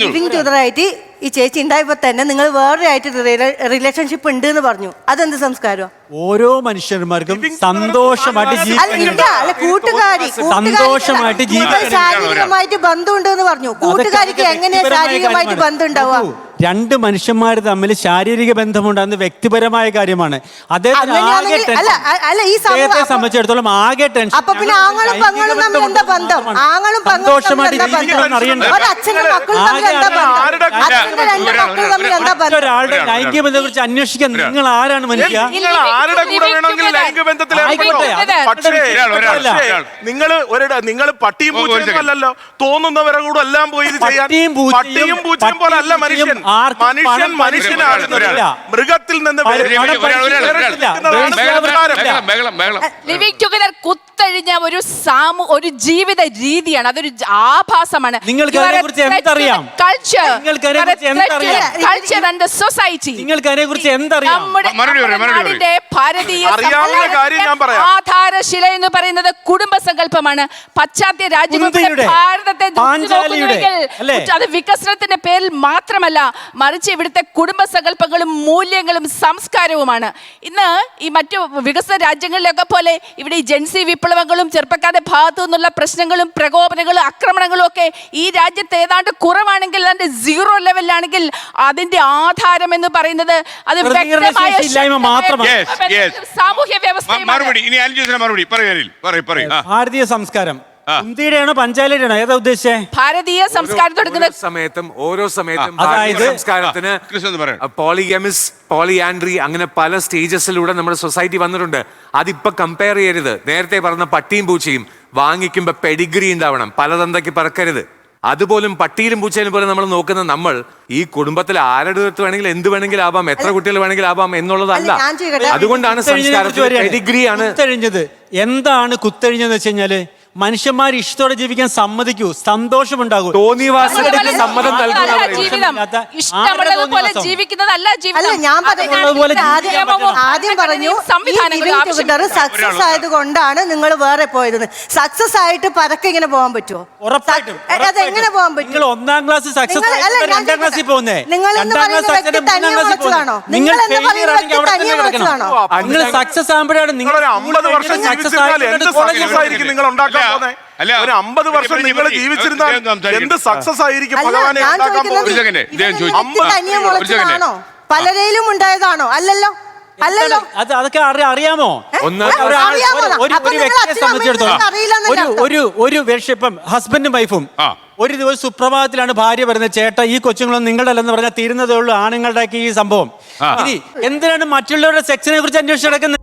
Living ടുഗറായിട്ട് ഈ ചേച്ചി ഉണ്ടായപ്പോ തന്നെ നിങ്ങൾ വേറെ ആയിട്ട് റിലേഷൻഷിപ്പ് ഉണ്ട് എന്ന് പറഞ്ഞു. അതെന്ത് സംസ്കാരം? ഓരോ മനുഷ്യന്മാർക്കും സന്തോഷമായിട്ട് കൂട്ടുകാരി സന്തോഷമായിട്ട് ജീവിക്കാൻ ശാരീരികമായിട്ട് ബന്ധമുണ്ട് എന്ന് പറഞ്ഞു. കൂട്ടുകാരിക്ക് എങ്ങനെയാ ശാരീരികമായിട്ട് ബന്ധം ഉണ്ടാവുക രണ്ട് മനുഷ്യന്മാർ തമ്മിൽ ശാരീരിക ബന്ധമുണ്ടാകുന്ന വ്യക്തിപരമായ കാര്യമാണ്. അദ്ദേഹത്തിന് ആകെ അല്ല, ഈ സമൂഹം അദ്ദേഹത്തെ സംബന്ധിച്ചിടത്തോളം ആകെ ടെൻഷൻ. അപ്പൊ പിന്നെ ആങ്ങളും പെങ്ങളും തമ്മിൽ എന്താ ബന്ധം? ആങ്ങളും പെങ്ങളും സന്തോഷമായിട്ട് തമ്മിൽ എന്താ ജീവിക്കണം ബന്ധം? അറിയണ്ടേ രണ്ട് മക്കൾ തമ്മിൽ എന്താ ബന്ധം? ലൈംഗിക ബന്ധത്തെ കുറിച്ച് അന്വേഷിക്കാൻ നിങ്ങൾ ആരാണ് മനുഷ്യ? നിങ്ങൾ ആരുടെ കൂടെ വേണമെങ്കിൽ ലൈംഗിക ബന്ധത്തിൽ ആയിക്കോട്ടെ, ഏർപ്പെട്ടോ അത് പക്ഷേ ഒരാൾ, ഒരാൾ, ഒരാൾ. നിങ്ങൾ നിങ്ങൾ പട്ടിയും ഒരു പൂച്ചയും second. അല്ലല്ലോ തോന്നുന്നവരെ കൂടെ എല്ലാം പോയി ഇത് ചെയ്യാൻ. പട്ടിയും പൂച്ചയും- പട്ടിയും പൂച്ചയും പോലെ അല്ല പട്ടിയും മനുഷ്യൻ. പൂച്ചയും ആർക്കും മനുഷ്യൻ പണം ഒരാൾ. മൃഗത്തിൽ നിന്ന് വേറെ-. ബഹളം, ബഹളം, ബഹളം. ലിവിങ് ടുഗദർ കുത്തഴിഞ്ഞ ഒരു സാമു ഒരു ജീവിത രീതിയാണ് അതൊരു ആഭാസമാണ് നിങ്ങൾക്ക് അതിനെക്കുറിച്ച് എന്തറിയാം? നിങ്ങൾക്ക് അതിനെക്കുറിച്ച് എന്തറിയാം? കൾച്ചർ ആൻഡ് സൊസൈറ്റി നിങ്ങൾക്ക് എന്തറിയാം? നമ്മുടെ മറുപടി പറയൂ, നമ്മുടെ മറുപടി നാടിന്റെ ഭാരതീയ അറിയാവുന്ന സമ്പദായത്തിന്റെ കാര്യം ഞാൻ പറയാം. ആധാരശില എന്ന് പറയുന്നത് കുടുംബ സങ്കല്പമാണ് പാശ്ചാത്യ രാജ്യങ്ങളുടെ കുന്തിയുടെ, ഭാരതത്തെ ദൃഷ്ടി പാഞ്ചാലിയുടെ, നോക്കുന്നുവെങ്കിൽ അല്ലേ? അത് വികസനത്തിന്റെ പേരിൽ മാത്രമല്ല മറിച്ച് ഇവിടുത്തെ കുടുംബ സങ്കല്പങ്ങളും മൂല്യങ്ങളും സംസ്കാരവുമാണ് ഇന്ന് ഈ മറ്റു വികസന രാജ്യങ്ങളിലൊക്കെ പോലെ ഇവിടെ ഈ ജൻസി വിപ്ലവങ്ങളും ചെറുപ്പക്കാരുടെ ഭാഗത്തു നിന്നുള്ള പ്രശ്നങ്ങളും പ്രകോപനങ്ങളും ആക്രമണങ്ങളും ഒക്കെ ഈ രാജ്യത്ത് ഏതാണ്ട് കുറവാണെങ്കിൽ അതിന്റെ സീറോ ലെവലിലാണെങ്കിൽ അതിന്റെ ആധാരം എന്ന് പറയുന്നത് അത് വ്യക്തമായ. സാമൂഹ്യ വ്യവസ്ഥ മറുപടി. ഇനി അഞ്ചു മറുപടി. ഭാരതീയ സംസ്കാരം. ആ. കുന്തിയുടെയാണോ പഞ്ചായത്തിയുടെയാണോ ഏതാ ഉദ്ദേശിച്ചേ? ഭാരതീയ സംസ്കാരം തുടങ്ങുന്ന ഓരോ സമയത്തും ഓരോ സമയത്തും ആ, ഭാരതീയ അതായത് സംസ്കാരത്തിന് ഒന്ന് പറയൂ. പോളിഗമിസ് പോളിയാൻഡ്രി അങ്ങനെ പല സ്റ്റേജസിലൂടെ നമ്മുടെ സൊസൈറ്റി വന്നിട്ടുണ്ട്. അതിപ്പോ കമ്പയർ ചെയ്യരുത്. നേരത്തെ പറഞ്ഞ പട്ടിയും പൂച്ചയും വാങ്ങിക്കുമ്പോ പെഡിഗ്രി ഉണ്ടാവണം. പലതന്തയ്ക്ക് പറക്കരുത്. അതുപോലും പട്ടിയിലും പൂച്ചയിലും പോലെ നമ്മൾ നോക്കുന്ന നമ്മൾ ഈ കുടുംബത്തിൽ ആരുടെ അടുത്ത് വേണമെങ്കിൽ എന്ത് വേണമെങ്കിലും ആവാം എത്ര കുട്ടികൾ വേണമെങ്കിൽ ആവാം എന്നുള്ളതല്ല. അല്ല, ഞാൻ ചോദിക്കട്ടെ? അതുകൊണ്ടാണ് സംസ്കാരത്തിൽ പെഡിഗ്രിയാണ് കുത്തഴിഞ്ഞത് എന്താണ് കുത്തഴിഞ്ഞത് വെച്ച് കഴിഞ്ഞാൽ മനുഷ്യന്മാർ ഇഷ്ടത്തോടെ ജീവിക്കാൻ സമ്മതിക്കൂ സന്തോഷമുണ്ടാകൂ തോന്നിവാസങ്ങൾക്ക് സമ്മതം അതല്ല നൽകുന്ന ജീവിതം? ജീവിക്കുന്നതല്ല അല്ല ജീവിതം ഞാൻ അതുപോലെ ആദ്യം പറഞ്ഞു ആവശ്യമില്ല. സക്സസ് ആയത് കൊണ്ടാണ് നിങ്ങൾ വേറെ പോയത് സക്സസ് ആയിട്ട് പരക്കെ ഇങ്ങനെ പോകാൻ പറ്റുമോ ഉറപ്പായിട്ടും സ- അതെങ്ങനെ പോകാൻ പറ്റും നിങ്ങൾ ഒന്നാം ക്ലാസ് സക്സസ് നിങ്ങൾ- അല്ല, ഞാൻ രണ്ടാം ക്ലാസ്സിൽ ചോദിക്കട്ടെ? പോകുന്നേ നിങ്ങൾ എന്ന് രണ്ടാം പറയുന്ന ക്ലാസ് വ്യക്തി അച്ഛനും മൂന്നാം തനിയെ ക്ലാസ്സിൽ മുളച്ചതാണോ? പോകുന്നേ. നിങ്ങൾ നിങ്ങൾ എന്ന് പറയുന്ന failure ആണെങ്കിൽ വ്യക്തി അവിടെ തനിയെ കിടക്കണം. നിങ്ങൾ സക്സസ് ആകുമ്പോഴാണ് നിങ്ങൾ നിങ്ങൾ ഒരു അമ്പത് വർഷം ജീവിച്ചിരുന്നാൽ എന്ത് സക്സസ് ആയിരിക്കും നിങ്ങൾ ഉണ്ടാക്കാൻ അല്ല, ഒരു അമ്പത് വർഷം നിങ്ങൾ ജീവിച്ചിരുന്നാൽ എന്ത് സക്സസ് ആയിരിക്കും? ഭഗവാനെ ഉണ്ടാക്കാൻ പോകുന്നത്. പലരയിലും ഉണ്ടായതാണോ? അല്ലല്ലോ? അല്ലല്ലോ? അത് അതൊക്കെ അറിയാമോ? ഒരു- വ്യക്തിയെ സംബന്ധിച്ചിടത്തോളം ഒരു ഒരു ഒരു വേഷം ഇപ്പം ഹസ്ബൻഡും വൈഫും ഒരു ദിവസം സുപ്രഭാതത്തിലാണ് ഭാര്യ പറയുന്നത് ചേട്ട ഈ കൊച്ചുങ്ങളൊന്നും നിങ്ങളുടെ അല്ലെന്ന് പറഞ്ഞാൽ തീരുന്നതേ ഉള്ളൂ. ആണുങ്ങളുടെ ഈ സംഭവം. ഇനി എന്തിനാണ് മറ്റുള്ളവരുടെ സെക്സിനെ കുറിച്ച് അന്വേഷിച്ച് നടക്കുന്നത്?